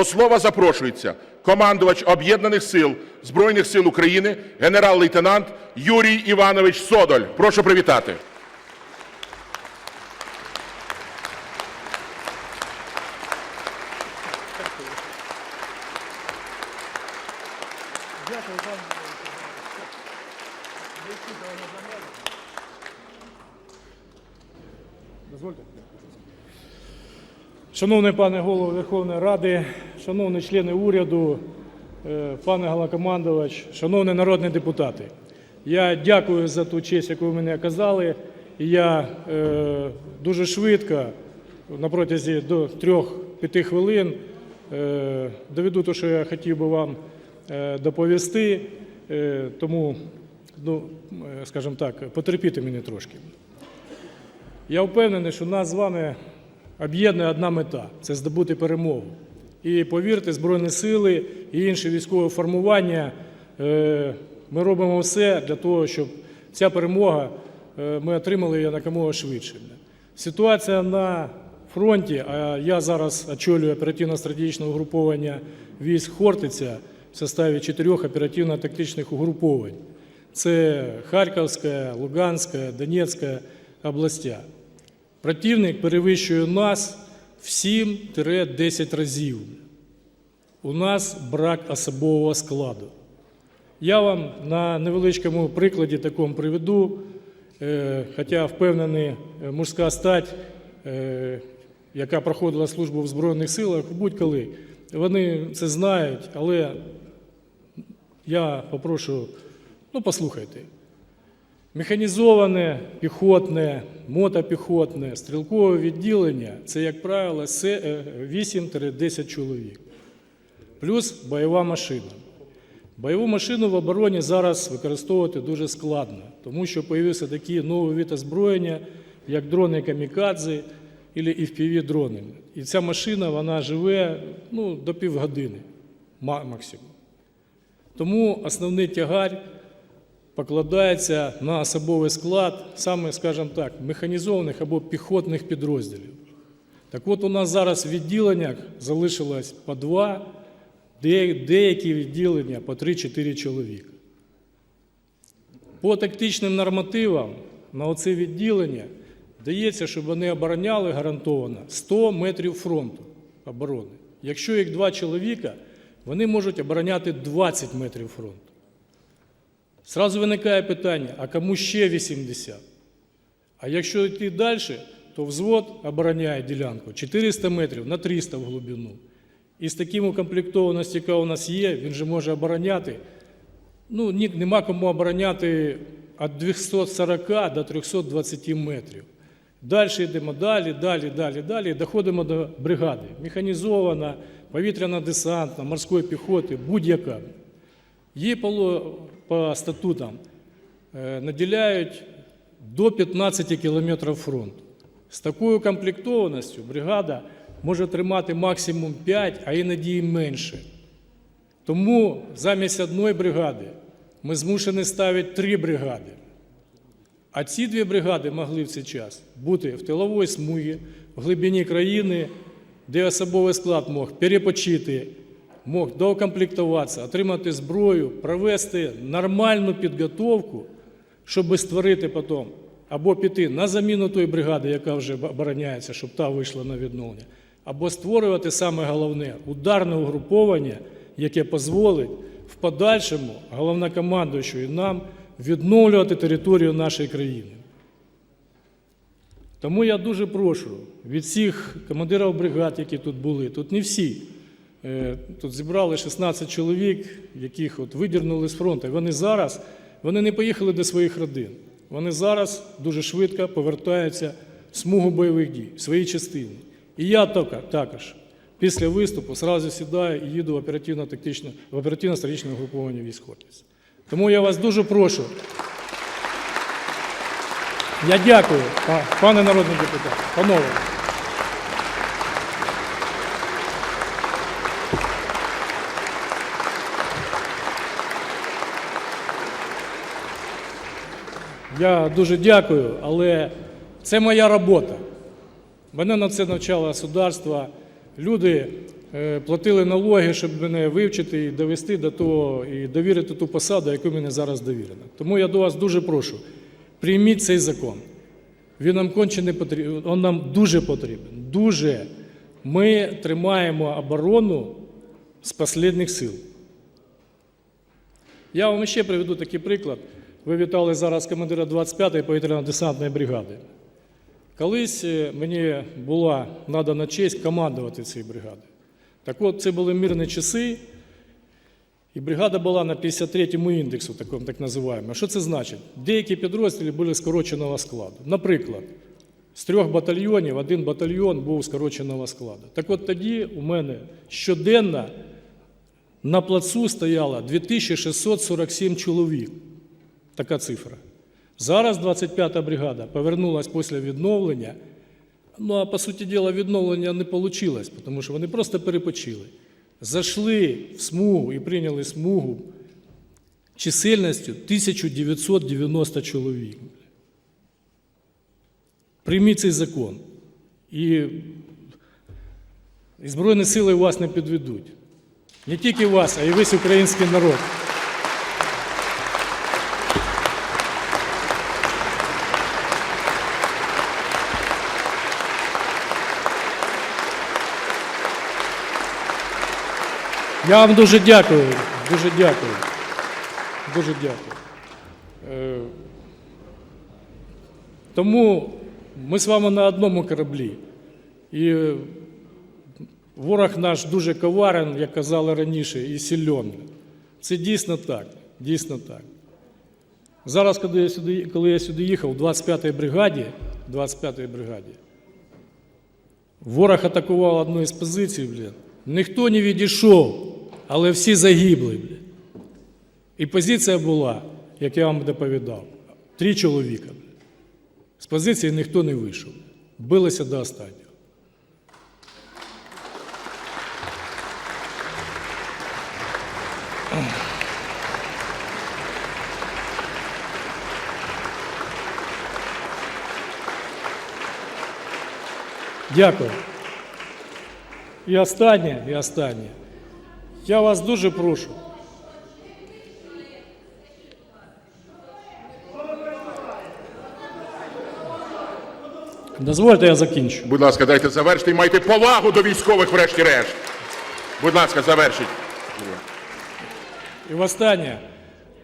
До слова запрошується командувач Об'єднаних сил Збройних сил України генерал-лейтенант Юрій Іванович Содоль. Прошу привітати. Шановний пане голово Верховної Ради, шановні члени уряду, е, пане головнокомандувач, шановні народні депутати. Я дякую за ту честь, яку ви мені оказали. Я е, дуже швидко, на протязі до 3-5 хвилин, е, доведу те, що я хотів би вам доповісти. Тому, ну, скажімо так, потерпіти мені трошки. Я впевнений, що нас з вами об'єднує одна мета це здобути перемогу. І повірте, Збройні сили і інші військові формування е, ми робимо все для того, щоб ця перемога е, ми отримали якомога швидше. Ситуація на фронті, а я зараз очолюю оперативно-стратегічне угруповання військ Хортиця в составі чотирьох оперативно-тактичних угруповань. Це Харківська, Луганська, Донецька областя. Противник перевищує нас в 7-10 разів. У нас брак особового складу. Я вам на невеличкому прикладі такому приведу, е, хоча впевнений, е, мужська стать, е, яка проходила службу в Збройних силах, будь-коли, вони це знають, але я попрошу, ну послухайте. Механізоване, піхотне, мотопіхотне, стрілкове відділення це, як правило, е, 8-10 чоловік. Плюс бойова машина. Бойову машину в обороні зараз використовувати дуже складно, тому що з'явився такий новий вид озброєння, як дрони камікадзе або FPV-дрони. І ця машина вона живе ну, до півгодини максимум. Тому основний тягар покладається на особовий склад, саме, скажімо так, механізованих або піхотних підрозділів. Так от у нас зараз в відділеннях залишилось по два, деякі відділення по 3-4 чоловіка. По тактичним нормативам на оце відділення дається, щоб вони обороняли гарантовано 100 метрів фронту оборони. Якщо їх два чоловіка, вони можуть обороняти 20 метрів фронту. Зразу виникає питання, а кому ще 80? А якщо йти далі, то взвод обороняє ділянку 400 метрів на 300 в глибину. І з таким укомплектованістю, яка у нас є, він же може обороняти. Ну, нема кому обороняти від 240 до 320 метрів. Далі йдемо далі, далі, далі, далі. Доходимо до бригади. Механізована, повітряно-десантна, морської піхоти, будь-яка. Її по, статутам е, наділяють до 15 кілометрів фронту. З такою комплектованістю бригада може тримати максимум 5, а іноді і менше. Тому замість одної бригади ми змушені ставити три бригади. А ці дві бригади могли в цей час бути в тиловій смугі, в глибині країни, де особовий склад мог перепочити, мог доукомплектуватися, отримати зброю, провести нормальну підготовку, щоб створити потім або піти на заміну тої бригади, яка вже обороняється, щоб та вийшла на відновлення, або створювати саме головне ударне угруповання, яке дозволить в подальшому головнокомандуючому і нам відновлювати територію нашої країни. Тому я дуже прошу від всіх командирів бригад, які тут були, тут не всі. Е, Тут зібрали 16 чоловік, яких от видірнули з фронту. І Вони зараз вони не поїхали до своїх родин. Вони зараз дуже швидко повертаються в смугу бойових дій, в свої частини. І я також після виступу зразу сідаю і їду в оперативно-тактичне, в оперативно-стратегічне угруповання військ Хортиця. Тому я вас дуже прошу. Я дякую, пане народний депутат. Панове. Я дуже дякую, але це моя робота. Мене на це навчало государство. Люди е, платили налоги, щоб мене вивчити і довести до того, і довірити ту посаду, яку мені зараз довірено. Тому я до вас дуже прошу, прийміть цей закон. Він нам конче не потрібен, він нам дуже потрібен. Дуже. Ми тримаємо оборону з останніх сил. Я вам ще приведу такий приклад. Ви вітали зараз командира 25-ї повітряно-десантної бригади. Колись е, мені була надана честь командувати цією бригадою. Так от, це були мирні часи, і бригада була на 53-му індексу, такому так називаємо. Що це значить? Деякі підрозділи були скороченого складу. Наприклад, з трьох батальйонів один батальйон був скороченого складу. Так от тоді у мене щоденно на плацу стояло 2647 чоловік. Така цифра. Зараз 25-та бригада повернулась після відновлення. Ну, а по суті діла, відновлення не вийшло, тому що вони просто перепочили. Зайшли в смугу і прийняли смугу чисельністю 1990 чоловік. Прийміть цей закон. І, і Збройні сили вас не підведуть. Не тільки вас, а й весь український народ. Я вам дуже дякую. Дуже дякую. Дуже дякую. Е, Тому ми з вами на одному кораблі. І ворог наш дуже коварен, як казали раніше, і сильон. Це дійсно так. Дійсно так. Зараз, коли я сюди, коли я сюди їхав, в 25-й бригаді, 25-й бригаді, ворог атакував одну із позицій, блін. Ніхто не відійшов, але всі загибли. І позиція була, як я вам доповідав, три чоловіка. З позиції ніхто не вийшов. Билися до останнього. Дякую. І останнє, і останнє. Я вас дуже прошу. Дозвольте, я закінчу. Будь ласка, дайте завершити і майте повагу до військових, врешті-решт. Будь ласка, завершіть. І останнє,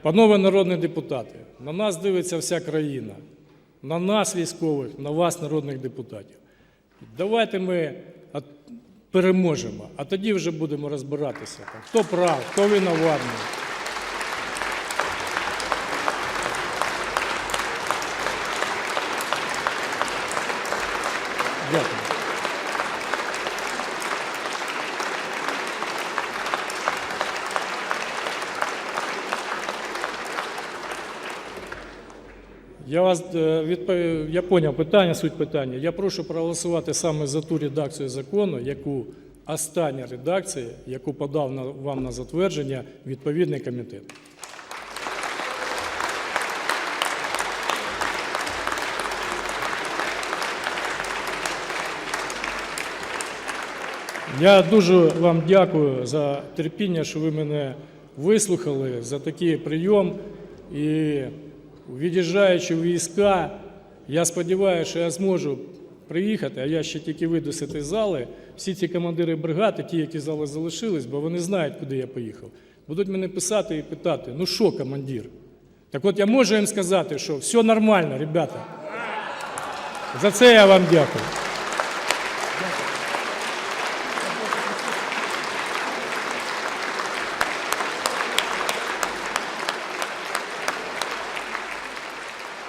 панове народні депутати, на нас дивиться вся країна, на нас, військових, на вас, народних депутатів. Давайте ми переможемо, а тоді вже будемо розбиратися, хто прав, хто винуватий. Дякую. Я вас е, відпов- я поняв питання, суть питання. Я прошу проголосувати саме за ту редакцію закону, яку остання редакція, яку подав на, вам на затвердження відповідний комітет. Я дуже вам дякую за терпіння, що ви мене вислухали, за такий прийом. І від'їжджаючи в війська, я сподіваюся, що я зможу приїхати, а я ще тільки вийду з цієї зали. Всі ці командири бригади, ті, які зали залишились, бо вони знають, куди я поїхав, будуть мене писати і питати: ну що, командир? Так от я можу їм сказати, що все нормально, ребята. За це я вам дякую.